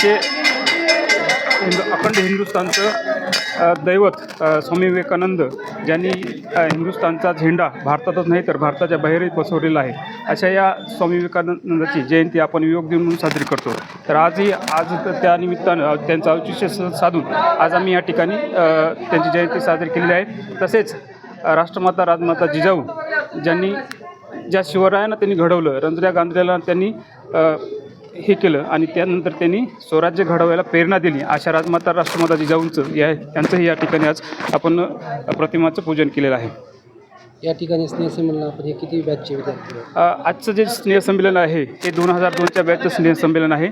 इथे हिंदू अखंड हिंदुस्थानचं दैवत स्वामी विवेकानंद ज्यांनी हिंदुस्थानचा झेंडा भारतातच नाही तर भारताच्या बाहेरही बसवलेला आहे अशा या स्वामी विवेकानंदाची जयंती आपण योग दिन म्हणून साजरी करतो. तर आजही आज तर त्या त्यांचं औचित्य साधून आज आम्ही या ठिकाणी त्यांची जयंती साजरी केलेली आहे. तसेच राष्ट्रमाता राजमाता जिजाऊ ज्यांनी ज्या शिवरायांना त्यांनी घडवलं रंजऱ्या गांधऱ्याला त्यांनी हे केलं आणि त्यानंतर त्यांनी स्वराज्य घडवायला प्रेरणा दिली. अशा राजमाता राष्ट्रमाता जिजाऊंचं या यांचंही या ठिकाणी आज आपण प्रतिमाचं पूजन केलेलं आहे. या ठिकाणी स्नेहसंमेलन आपण हे किती बॅचचे विद्यार्थी आहेत? अ, आजचं जे स्नेहसंमेलन आहे हे दोन हजार दोनच्या बॅचचं स्नेहसंमेलन आहे.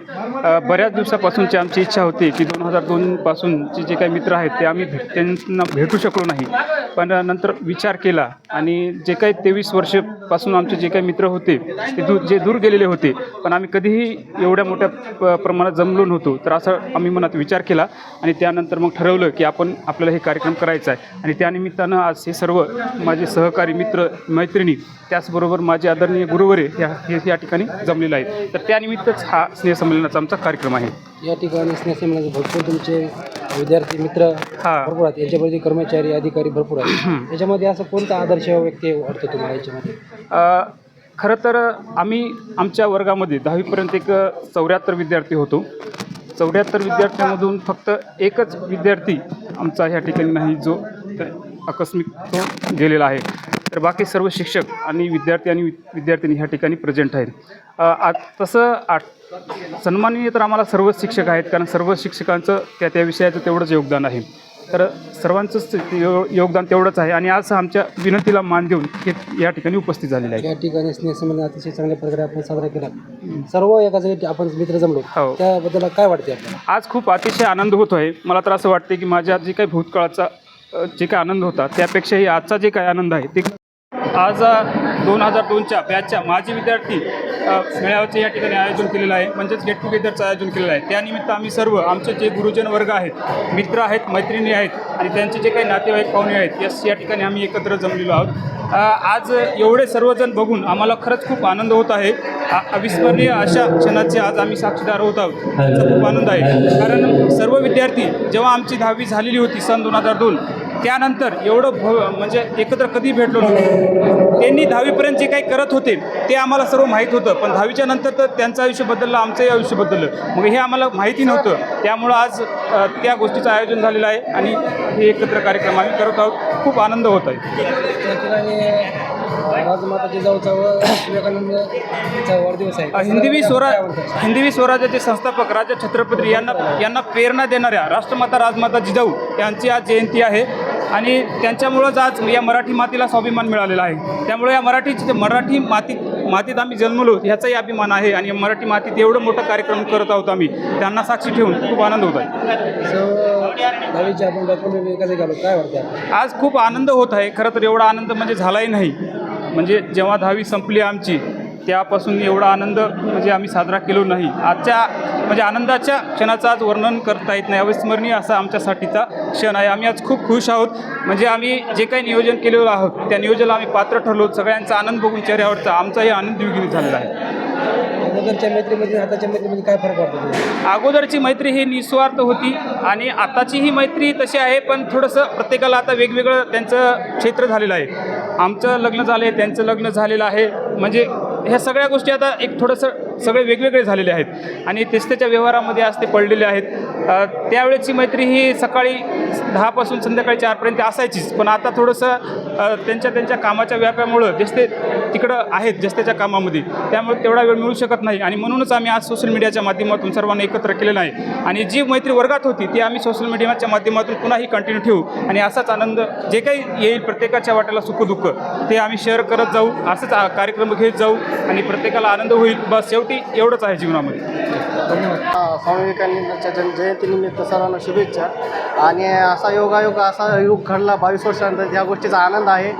अ, बऱ्याच दिवसापासूनची आमची इच्छा होती की दोन हजार दोनपासूनचे जे काही मित्र आहेत ते आम्ही भेट त्यांना भेटू शकलो नाही. पण नंतर विचार केला आणि जे काही तेवीस वर्षपासून आमचे जे काही मित्र होते ते दू जे दूर गेलेले होते पण आम्ही कधीही एवढ्या मोठ्या प प्रमाणात जमलो नव्हतो. तर असं आम्ही मनात विचार केला आणि त्यानंतर मग ठरवलं की आपण आपल्याला हे कार्यक्रम करायचा आहे. आणि त्यानिमित्तानं आज हे सर्व माझे सहकारी मित्र मैत्रिणी त्याचबरोबर माझे आदरणीय गुरुवरे ह्या हे या ठिकाणी जमलेले आहेत. तर त्यानिमित्तच हा स्नेहसंमेलनाचा आमचा कार्यक्रम आहे. या ठिकाणी स्नेहसंमेलनाचे भरपूर तुमचे विद्यार्थी मित्र हा. भरपूर आहेत. याच्यामध्ये कर्मचारी अधिकारी भरपूर आहेत. याच्यामध्ये असं कोणता आदर्श व्यक्ती वाटतं तुम्हाला याच्यामध्ये? खरं तर आम्ही आमच्या वर्गामध्ये दहावीपर्यंत एक चौऱ्याहत्तर विद्यार्थी होतो. चौऱ्याहत्तर विद्यार्थ्यांमधून फक्त एकच विद्यार्थी आमचा ह्या ठिकाणी नाही जो आकस्मिक तो गेलेला आहे. तर बाकी सर्व शिक्षक आणि विद्यार्थी आणि विद्यार्थिनी ह्या ठिकाणी प्रेझेंट आहेत. आ तसं आठ सन्माननीय तर आम्हाला सर्वच शिक्षक आहेत कारण सर्व शिक्षकांचं त्या त्या विषयाचं तेवढंच योगदान आहे. तर सर्वांचंच यो योगदान तेवढंच आहे आणि आज आमच्या विनंतीला मान देऊन हे या ठिकाणी उपस्थित झालेले आहे या ठिकाणी स्नेहसंमेलन अतिशय चांगल्या प्रकारे आपण साजरा केला. सर्व एका जागी आपण मित्र जमलो. हो. त्याबद्दल काय वाटते आपल्याला? आज खूप अतिशय आनंद होतो आहे. मला तर असं वाटते की माझ्या जे काही भूतकाळाचा जे काही आनंद होता त्यापेक्षाही आजचा जे काही आनंद आहे ते आज दोन हजार दोनच्या बॅचच्या माजी विद्यार्थी अ, मेळाव्याचे या ठिकाणी आयोजन केलेलं आहे. म्हणजेच गेट टुगेदरचं आयोजन केलेलं आहे. त्यानिमित्त आम्ही सर्व आमचे जे गुरुजन वर्ग आहेत मित्र आहेत मैत्रिणी आहेत आणि त्यांचे जे काही नातेवाईक पाहुणे आहेत यस या ठिकाणी आम्ही एकत्र जमलेलो आहोत. आज एवढे सर्वजण बघून आम्हाला खरंच खूप आनंद होत आहे. अविस्मरणीय अशा क्षणाचे आज आम्ही साक्षीदार होत आहोत. त्याचा खूप आनंद आहे. कारण सर्व विद्यार्थी जेव्हा आमची दहावी झालेली होती सन दोन हजार दोन त्यानंतर एवढं भ म्हणजे एकत्र कधी भेटलो नव्हतो त्यांनी दहावीपर्यंत जे काही करत होते ते आम्हाला सर्व माहीत होतं. पण दहावीच्या नंतर तर त्यांचं आयुष्य बदललं आमचंही आयुष्य बदललं. मग हे आम्हाला माहिती नव्हतं. त्यामुळं आज त्या गोष्टीचं आयोजन झालेलं आहे आणि हे एकत्र कार्यक्रम आम्ही करत आहोत. खूप आनंद होत आहे. त्या ठिकाणी राजमाता जिजाऊचा व विवेकानंदचा वाढदिवस आहे. हिंदवी स्वरा काय म्हणतात? हिंदवी स्वराज्याचे संस्थापक राजा छत्रपती यांना यांना प्रेरणा देणाऱ्या राष्ट्रमाता राजमाता जिजाऊ यांची आज जयंती आहे. आणि त्यांच्यामुळंच आज या मराठी मातीला स्वाभिमान मिळालेला आहे. त्यामुळे या मराठी मराठी माती मातीत आम्ही जन्मलो ह्याचाही अभिमान आहे. आणि मराठी मातीत एवढं मोठं कार्यक्रम करत आहोत आम्ही. त्यांना साक्षी ठेवून खूप आनंद होत आहे? आज खूप आनंद होत आहे. खरं तर एवढा आनंद म्हणजे झालाही नाही. म्हणजे जेव्हा दहावी संपली आमची त्यापासून एवढा आनंद म्हणजे आम्ही साजरा केलो नाही. आजच्या म्हणजे आनंदाच्या क्षणाचं आज वर्णन करता येत नाही. अविस्मरणीय असा आमच्यासाठीचा क्षण आहे. आम्ही आज खूप खुश आहोत. म्हणजे आम्ही जे काही नियोजन केलेलं आहोत त्या नियोजनाला आम्ही पात्र ठरलो. सगळ्यांचा आनंद बघून चेहऱ्यावरचा आमचाही आनंद द्विगुणित झालेला आहे. अगोदरच्या मैत्रीमध्ये आताच्या मैत्रीमध्ये काय फरक वाटतो अगोदरची मैत्री ही निस्वार्थ होती आणि आताची ही मैत्री तशी आहे पण थोडंसं प्रत्येकाला आता वेगवेगळं त्यांचं क्षेत्र झालेलं आहे. आमचं लग्न झालं आहे त्यांचं लग्न झालेलं आहे. म्हणजे ह्या सगळ्या गोष्टी आता एक थोडंसं सगळे वेगवेगळे झालेले आहेत. आणि तेच त्याच्या व्यवहारामध्ये आज ते पडलेले आहेत. त्यावेळेची मैत्री ही सकाळी दहापासून संध्याकाळी चारपर्यंत असायचीच. पण आता थोडंसं त्यांच्या त्यांच्या कामाच्या व्यापामुळं जस्ते तिकडं आहेत जस्त्याच्या कामामध्ये. त्यामुळे तेवढा वेळ मिळू शकत नाही. आणि म्हणूनच आम्ही आज सोशल मीडियाच्या माध्यमातून सर्वांना एकत्र केलेलं आहे. आणि जी मैत्री वर्गात होती ती आम्ही सोशल मीडियाच्या माध्यमातून पुन्हाही कंटिन्यू ठेवू. आणि असाच आनंद जे काही येईल प्रत्येकाच्या वाट्याला सुखदुःख ते आम्ही शेअर करत जाऊ. असंच कार्यक्रम घेत जाऊ. आणि प्रत्येकाला आनंद होईल. बस शेवटी एवढंच आहे जीवनामध्ये. धन्यवाद. हा, स्वामी विवेकानंदाच्या जन जयंतीनिमित्त सर्वांना शुभेच्छा. आणि असा योगायोग असा युग घडला बावीस वर्षानंतर ह्या गोष्टीचा आनंद आहे.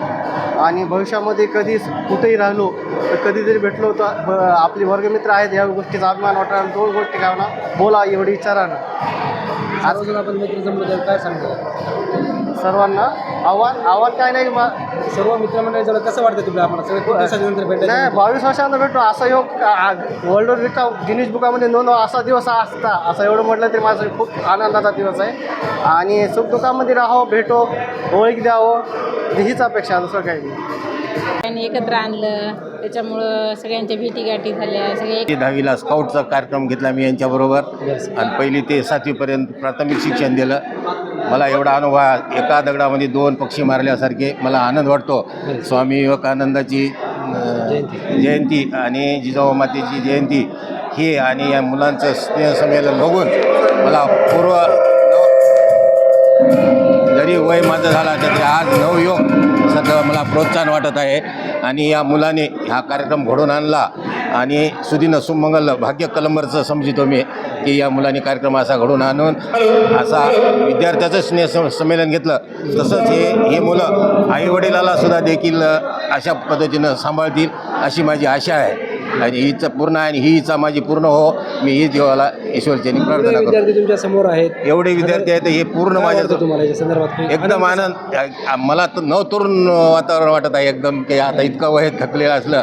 आणि भविष्यामध्ये कधी कुठेही राहिलो तर कधी जरी भेटलो तर ब- आपले वर्गमित्र आहेत या गोष्टीचा अभिमान वाटला दोन गोष्टी काय ना बोला एवढी विचारा ना आपण मित्र जमलो तर काय सांगतो सर्वांना आव्हान आव्हान काय नाही सर्व मित्रमंडळी कसं वाटतं तुला आपण सगळे खूप दिवसाच्या नंतर नाही बावीस वर्षानंतर भेटतो असा योग वर्ल्ड रेकॉर्ड गिनीज बुकामध्ये नोंद असा दिवस असता. असं एवढं म्हटलं तरी माझं खूप आनंदाचा दिवस आहे. आणि सुखदुःखामध्ये राहावं भेटो ओळख द्यावं. हीच अपेक्षा दुसरं काही नाही. आणि एकत्र आणलं. त्याच्यामुळं सगळ्यांच्या भेटीगाठी झाल्या. सगळे ते दहावीला स्काउटचा कार्यक्रम घेतला मी यांच्याबरोबर. आणि पहिली ते सातवीपर्यंत प्राथमिक शिक्षण दिलं. मला एवढा अनुभव एका दगडामध्ये दोन पक्षी मारल्यासारखे मला आनंद वाटतो. स्वामी विवेकानंदाची जयंती आणि जिजाऊ मातेची जयंती ही आणि या मुलांचं स्नेहसंमेलन बघून मला पूर्व जरी वय माझं झाला तरी आज नवयोग सध्या मला प्रोत्साहन वाटत आहे. आणि या मुलाने हा कार्यक्रम घडून आणला. आणि सुदिन सुमंगल भाग्य कलंबरचं समजितो मी की या मुलाने कार्यक्रम असा घडवून आणून असा विद्यार्थ्याचं स्नेह संमेलन घेतलं. तसंच हे हे मुलं आईवडिलाला सुद्धा देखील अशा पद्धतीनं सांभाळतील अशी माझी आशा आहे. आणि हीचं पूर्ण आहे आणि ही इच्छा माझी पूर्ण हो. मी ही देवाला ईश्वरच्यानी प्रार्थना करतो. तुमच्यासमोर आहेत. एवढे विद्यार्थी आहेत हे पूर्ण माझ्या संदर्भात? एकदम आनंद मला तर नवतरुण वातावरण वाटत आहे एकदम की आता इतकं वय थकलेलं असलं.